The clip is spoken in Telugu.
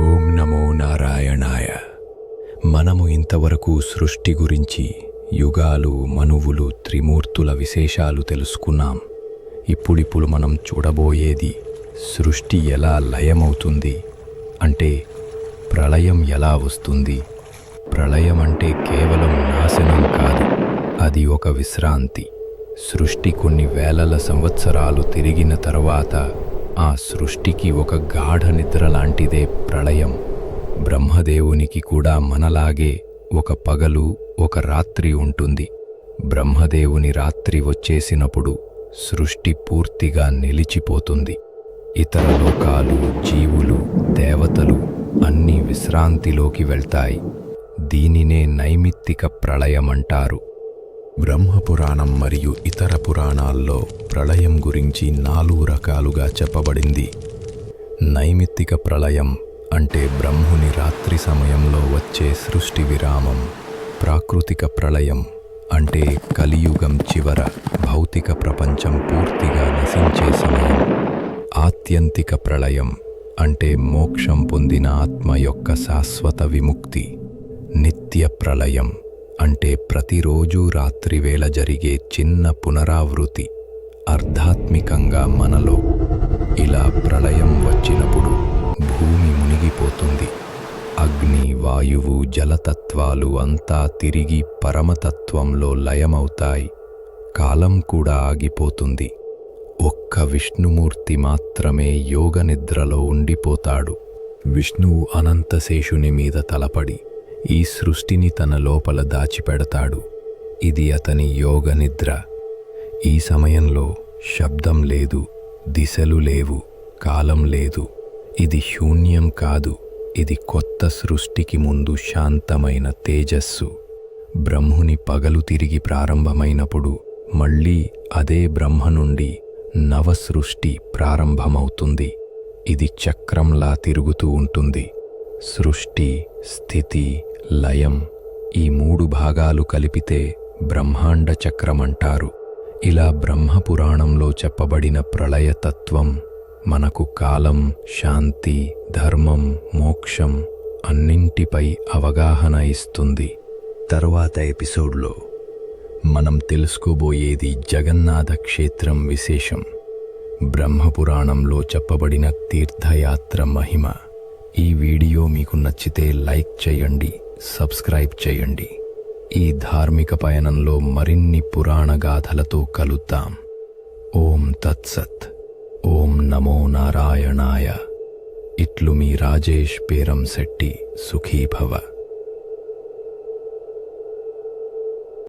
ఓం నమో నారాయణాయ. మనము ఇంతవరకు సృష్టి గురించి యుగాలు మనువులు త్రిమూర్తుల విశేషాలు తెలుసుకున్నాం. ఇప్పుడిప్పుడు మనం చూడబోయేది సృష్టి ఎలా లయమవుతుంది అంటే ప్రళయం ఎలా వస్తుంది? ప్రళయం అంటే కేవలం నాశనం కాదు అది ఒక విశ్రాంతి. సృష్టి కొన్ని వేలల సంవత్సరాలు తిరిగిన తర్వాత ఆ సృష్టికి ఒక గాఢ నిద్ర లాంటిదే ప్రళయం. బ్రహ్మదేవునికి కూడా మనలాగే ఒక పగలు ఒక రాత్రి ఉంటుంది. బ్రహ్మదేవుని రాత్రి వచ్చేసినప్పుడు సృష్టి పూర్తిగా నిలిచిపోతుంది. ఇతర లోకాలు జీవులు దేవతలు అన్నీ విశ్రాంతిలోకి వెళ్తాయి. దీనినే నైమిత్తిక ప్రళయమంటారు. బ్రహ్మపురాణం మరియు ఇతర పురాణాల్లో ప్రళయం గురించి నాలుగు రకాలుగా చెప్పబడింది. నైమిత్తిక ప్రళయం అంటే బ్రహ్ముని రాత్రి సమయంలో వచ్చే సృష్టి విరామం. ప్రాకృతిక ప్రళయం అంటే కలియుగం చివర భౌతిక ప్రపంచం పూర్తిగా నశించే సమయం. ఆత్యంతిక ప్రళయం అంటే మోక్షం పొందిన ఆత్మ యొక్క శాశ్వత విముక్తి. నిత్య ప్రళయం అంటే ప్రతిరోజు రాత్రివేళ జరిగే చిన్న పునరావృతి అర్ధాత్మికంగా మనలో ఇలా ప్రళయం వచ్చినప్పుడు భూమి మునిగిపోతుంది. అగ్ని వాయువు జలతత్వాలు అంతా తిరిగి పరమతత్వంలో లయమవుతాయి. కాలం కూడా ఆగిపోతుంది. ఒక్క విష్ణుమూర్తి మాత్రమే యోగ నిద్రలో ఉండిపోతాడు. విష్ణువు అనంతశేషుని మీద తలపడి ఈ సృష్టిని తన లోపల దాచిపెడతాడు. ఇది అతని యోగ నిద్ర. ఈ సమయంలో శబ్దం లేదు దిశలు లేవు కాలం లేదు. ఇది శూన్యం కాదు ఇది కొత్త సృష్టికి ముందు శాంతమైన తేజస్సు. బ్రహ్ముని పగలు తిరిగి ప్రారంభమైనప్పుడు మళ్ళీ అదే బ్రహ్మ నుండి నవసృష్టి ప్రారంభమవుతుంది. ఇది చక్రంలా తిరుగుతూ ఉంటుంది. సృష్టి స్థితి లయం ఈ మూడు భాగాలు కలిపితే బ్రహ్మాండ చక్రమంటారు. ఇలా బ్రహ్మపురాణంలో చెప్పబడిన ప్రళయతత్వం మనకు కాలం శాంతి ధర్మం మోక్షం అన్నింటిపై అవగాహన ఇస్తుంది. తరువాత ఎపిసోడ్లో మనం తెలుసుకోబోయేది జగన్నాథ క్షేత్రం విశేషం. బ్రహ్మపురాణంలో చెప్పబడిన తీర్థయాత్ర మహిమ. ఈ వీడియో మీకు నచ్చితే లైక్ చేయండి. సబ్స్క్రైబ్ చేయండి. ఈ ధార్మిక పయనంలో మరిన్ని పురాణ గాథలతో కలుద్దాం. ఓం తత్సత్. ఓం నమో నారాయణాయ. ఇట్లు మీ రాజేష్ పేరం శెట్టి సుఖీభవ.